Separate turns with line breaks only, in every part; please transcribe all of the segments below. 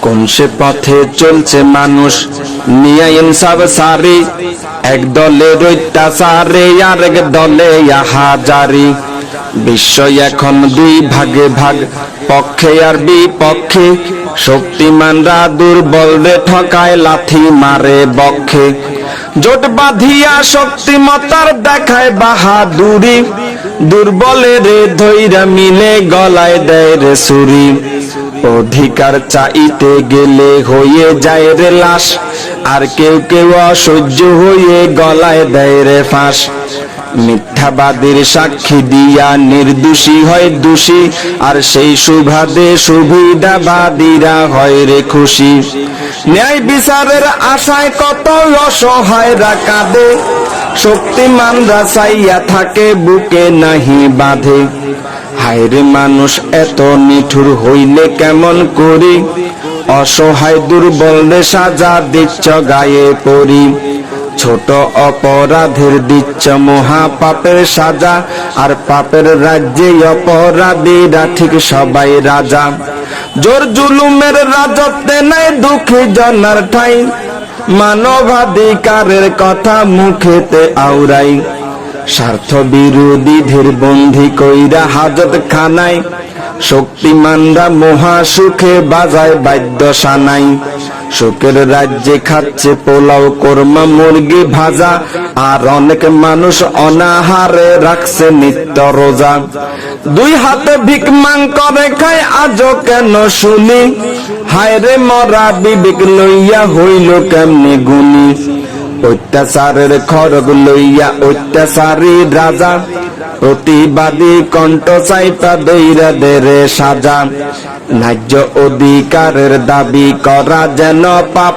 কোন সে পথে চলছে মানুষ? নিয়ে ইনসাফ সারি, এক দলে অত্যাচারে আর এক দলে হাজারি। বিশ্ব এখন দুই ভাগে ভাগ, পক্ষে আর বিপক্ষে। শক্তিমানরা দুর্বল রে ঠকায়, লাথি মারে বক্ষে। জোট বাঁধিয়া শক্তিমতার দেখায় বাহাদুরি। রে ধৈরা মিলে গলায় দেয় রে সুরি অধিকার চাইতে গেলে হয়ে যায় রে লাশ। আর কেউ কেউ অসহ্য হয়ে গলায় দেয় রে ফাঁস। মিথ্যাবাদীর সাক্ষী দিয়া নির্দোষী হয় দোষী, আর সেই সুভাদে সুবিধাবাদীরা হয় রে খুশি। ন্যায় বিচারের আশায় কত অসহায়রা কাঁদে শক্তিমানরা চাইয়া থাকে, বুকে নাহি বাঁধে। হায়রে মানুষ, এত নিঠুর হইলে কেমন করি? অসহায় দুর্বল সাজা দিচ্ছ গায়ে পরি। ছোট অপরাধের দিচ্ছ মহা পাপের সাজা, আর পাপের রাজ্যে অপরাধীরা ঠিক সবাই রাজা। জোর জুলুমের রাজত্বে নাই দুঃখী জনার ঠাই। মানবাধিকারের কথা মুখেতে আউরাই স্বার্থ বিরোধীদের বন্দি কইরা হাজত খানায় শক্তিমানরা মহা সুখে বাজায় বাদ্য সানাই সুখের রাজ্যে খাচ্ছে পোলাও, কোরমা, মুরগি ভাজা, আর অনেক মানুষ অনাহারে রাখছে নিত্য রোজা। দুই হাতে ভিক মাং করে খায় আজও কেন শুনি? হায়রে মরা বিবেক লইয়া হইল কেমনি গুনি অত্যাচারের খড়গ লইয়া অত্যাচারী রাজা। প্রতিবাদী কণ্ঠ চাইপা দৈরা দেরে সাজা। ন্যায্য অধিকারের দাবি করা যেন পাপ।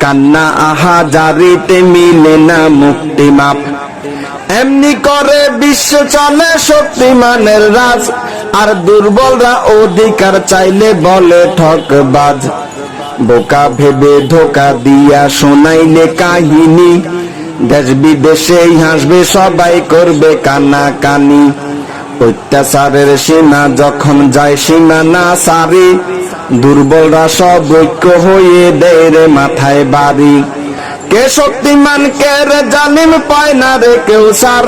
কান্না আহা জারিতে মিলে না মুক্তি মাপ। এমনি করে বিশ্ব চলে শক্তিমানের রাজ। আর দুর্বলরা অধিকার চাইলে বলে ঠকবাজ। বোকা ভেবে ধোকা দিয়া শোনাইলে কাহিনী। দেশ বিদেশে হাসবে, সবাই করবে কানা কানি অত্যাচারের সীমা যখন যায়, সীমা না সারি। দুর্বলরা সব ঐক্য হয়ে দেয় মাথায় বাড়ি। কে শক্তিমান, কে রে জালিম, পায় না রে কেউ সার।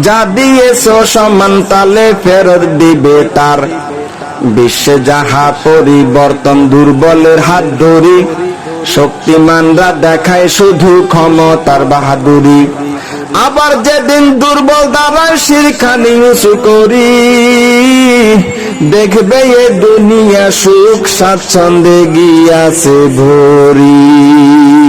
যা দিয়েছ সমান তালে ফেরত দিবে তার। বিশ্বে যাহা পরিবর্তন, দুর্বলের হাত ধরি। শক্তিমানরা দেখায় শুধু ক্ষমতার বাহাদুরি। আবার যেদিন দুর্বল দ্বারায় শিরখানি উঁচু করি, দেখবে এ দুনিয়া সুখ স্বাচ্ছন্দে গিয়াছে ভরি।